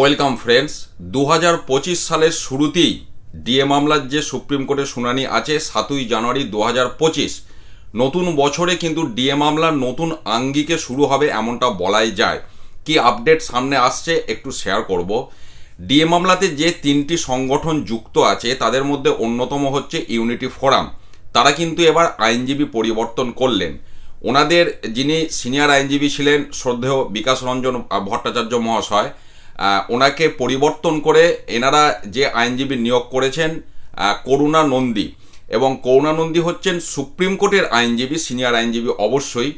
Welcome friends দু হাজার পঁচিশ সালের শুরুতেই ডিএ মামলার যে সুপ্রিম কোর্টের শুনানি আছে সাতই জানুয়ারি দু হাজার পঁচিশ, নতুন বছরে কিন্তু ডিএ মামলার নতুন আঙ্গিকে শুরু হবে এমনটা বলাই যায়। কি আপডেট সামনে আসছে একটু শেয়ার করব। ডিএ মামলাতে যে তিনটি সংগঠন যুক্ত আছে, তাদের মধ্যে অন্যতম হচ্ছে ইউনিটি ফোরাম। তারা কিন্তু এবার আইনজীবী পরিবর্তন করলেন। ওনাদের যিনি সিনিয়র আইনজীবী ছিলেন, শ্রদ্ধেয় বিকাশ রঞ্জন ভট্টাচার্য মহাশয় ওনাকে পরিবর্তন করে এনারা যে আইনজীবী নিয়োগ করেছেন করুণা নন্দী। এবং করুণা নন্দী হচ্ছেন সুপ্রিম কোর্টের আইনজীবী, সিনিয়র আইনজীবী অবশ্যই।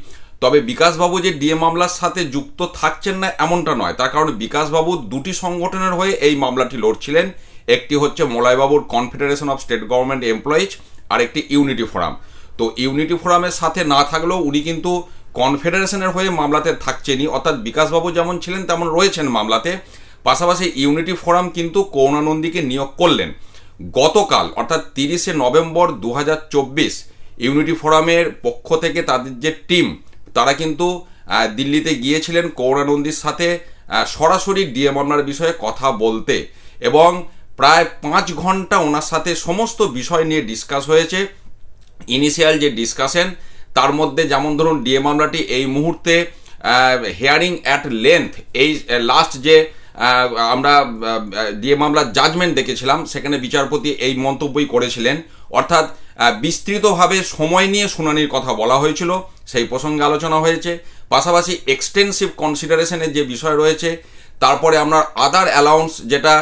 তবে বিকাশবাবু যে ডিএ মামলার সাথে যুক্ত থাকছেন না এমনটা নয়। তার কারণ বিকাশবাবু দুটি সংগঠনের হয়ে এই মামলাটি লড়ছিলেন। একটি হচ্ছে মলয়বাবুর confederation of state government employees আর একটি ইউনিটি ফোরাম। তো ইউনিটি ফোরামের সাথে না থাকলেও উনি কিন্তু কনফেডারেশনের হয়ে মামলাতে থাকছেনই। অর্থাৎ বিকাশবাবু যেমন ছিলেন, তেমন রয়েছেন মামলাতে। পাশাপাশি ইউনিটি ফোরাম কিন্তু করুণানন্দীকে নিয়োগ করলেন। গতকাল, অর্থাৎ তিরিশে নভেম্বর দু হাজার চব্বিশ, ইউনিটি ফোরামের পক্ষ থেকে তাদের যে টিম, তারা কিন্তু দিল্লিতে গিয়েছিলেন করুণানন্দীর সাথে সরাসরি ডিএ মামলার বিষয়ে কথা বলতে। এবং প্রায় পাঁচ ঘণ্টা ওনার সাথে সমস্ত বিষয় নিয়ে ডিসকাস হয়েছে। ইনিশিয়াল যে ডিসকাশন তার মধ্যে যেমন ধরুন ডিএ মামলাটি এই মুহূর্তে হেয়ারিং অ্যাট লেন্থ এই লাস্ট যে আমরা ডিএ মামলার জাজমেন্ট দেখেছিলাম, সেখানে বিচারপতি এই মন্তব্যই করেছিলেন। অর্থাৎ বিস্তৃতভাবে সময় নিয়ে শুনানির কথা বলা হয়েছিল, সেই প্রসঙ্গে আলোচনা হয়েছে। পাশাপাশি এক্সটেন্সিভ কনসিডারেশনের যে বিষয় রয়েছে, তারপরে আমরা আদার অ্যালাউন্স যেটা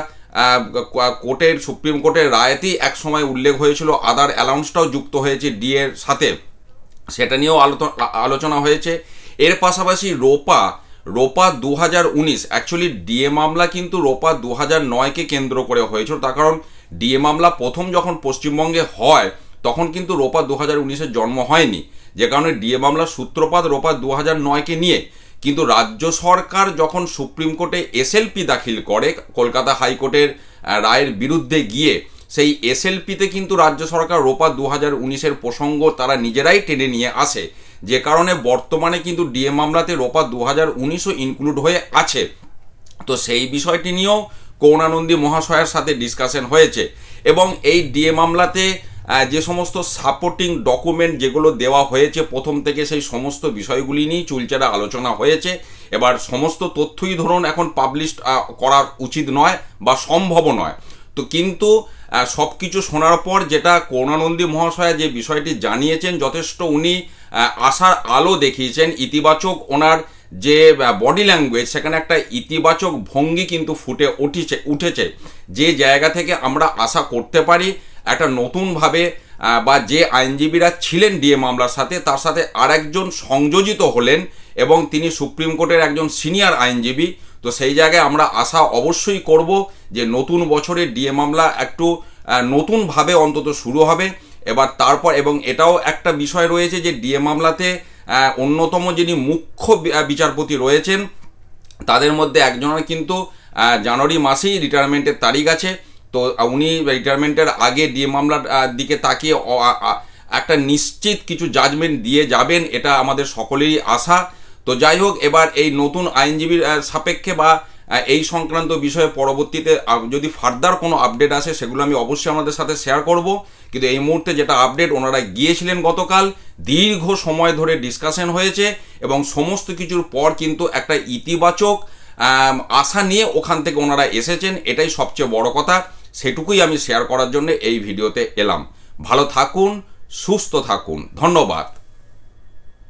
কোর্টের, সুপ্রিম কোর্টের রায়তেই এক সময় উল্লেখ হয়েছিল আদার অ্যালাউন্সটাও যুক্ত হয়েছে ডিএর সাথে। সেটা নিয়েও আলোচনা হয়েছে। এর পাশাপাশি রোপা রোপা দু হাজার উনিশ অ্যাকচুয়ালি ডিএ মামলা কিন্তু রোপা দু হাজার নয়কে কেন্দ্র করে হয়েছিল। তার কারণ ডিএ মামলা প্রথম যখন পশ্চিমবঙ্গে হয়, তখন কিন্তু রোপা দু হাজার উনিশের জন্ম হয়নি। যে কারণে ডিএ মামলার সূত্রপাত রোপা দু হাজার নয়কে নিয়ে। কিন্তু রাজ্য সরকার যখন সুপ্রিম কোর্টে এসএলপি দাখিল করে, কলকাতা হাইকোর্টের রায়ের বিরুদ্ধে গিয়ে সেই এসএলপিতে কিন্তু রাজ্য সরকার রোপা দু হাজার উনিশের প্রসঙ্গ তারা নিজেরাই টেনে নিয়ে আসে। যে কারণে বর্তমানে কিন্তু ডিএ মামলাতে রোপা দু হাজার উনিশও ইনক্লুড হয়ে আছে। তো সেই বিষয়টি নিয়েও করুণানন্দী মহাশয়ের সাথে ডিসকাশন হয়েছে। এবং এই ডিএ মামলাতে যে সমস্ত সাপোর্টিং ডকুমেন্ট যেগুলো দেওয়া হয়েছে, প্রথম থেকে সেই সমস্ত বিষয়গুলি নিয়েই চুলচেরা আলোচনা হয়েছে। এবার সমস্ত তথ্যই ধরুন এখন পাবলিশ করা উচিত নয় বা সম্ভবও নয়। তো কিন্তু সব কিছু শোনার পর যেটা করুণানন্দী মহাশয়া যে বিষয়টি জানিয়েছেন, যথেষ্ট উনি আশার আলো দেখিয়েছেন। ইতিবাচক ওনার যে বডি ল্যাঙ্গুয়েজ সেখানে একটা ইতিবাচক ভঙ্গি কিন্তু ফুটে উঠেছে উঠেছে। যে জায়গা থেকে আমরা আশা করতে পারি, একটা নতুনভাবে বা যে আইনজীবীরা ছিলেন ডিএ মামলার সাথে, তার সাথে আরেকজন সংযোজিত হলেন এবং তিনি সুপ্রিম কোর্টের একজন সিনিয়র আইনজীবী। তো সেই জায়গায় আমরা আশা অবশ্যই করব যে নতুন বছরে ডিএ মামলা একটু নতুনভাবে অন্তত শুরু হবে। এবার তারপর, এবং এটাও একটা বিষয় রয়েছে যে ডিএ মামলাতে অন্যতম যিনি মুখ্য বিচারপতি রয়েছেন, তাদের মধ্যে একজনের কিন্তু জানুয়ারি মাসেই রিটায়ারমেন্টের তারিখ আছে। তো উনি রিটায়ারমেন্টের আগে ডিএ মামলার দিকে তাকিয়ে একটা নিশ্চিত কিছু জাজমেন্ট দিয়ে যাবেন, এটা আমাদের সকলেরই আশা। তো যাই হোক, এবার এই নতুন আইনজীবীর সাপেক্ষে বা এই সংক্রান্ত বিষয়ে পরবর্তীতে যদি ফার্দার কোনো আপডেট আসে, সেগুলো আমি অবশ্যই আমাদের সাথে শেয়ার করব। কিন্তু এই মুহূর্তে যেটা আপডেট ওনারা গিয়েছিলেন গতকাল, দীর্ঘ সময় ধরে ডিসকাশন হয়েছে এবং সমস্ত কিছুর পর কিন্তু একটা ইতিবাচক আশা নিয়ে ওখান থেকে ওনারা এসেছেন, এটাই সবচেয়ে বড় কথা। সেটুকুই আমি শেয়ার করার জন্য এই ভিডিওতে এলাম। ভালো থাকুন, সুস্থ থাকুন। ধন্যবাদ।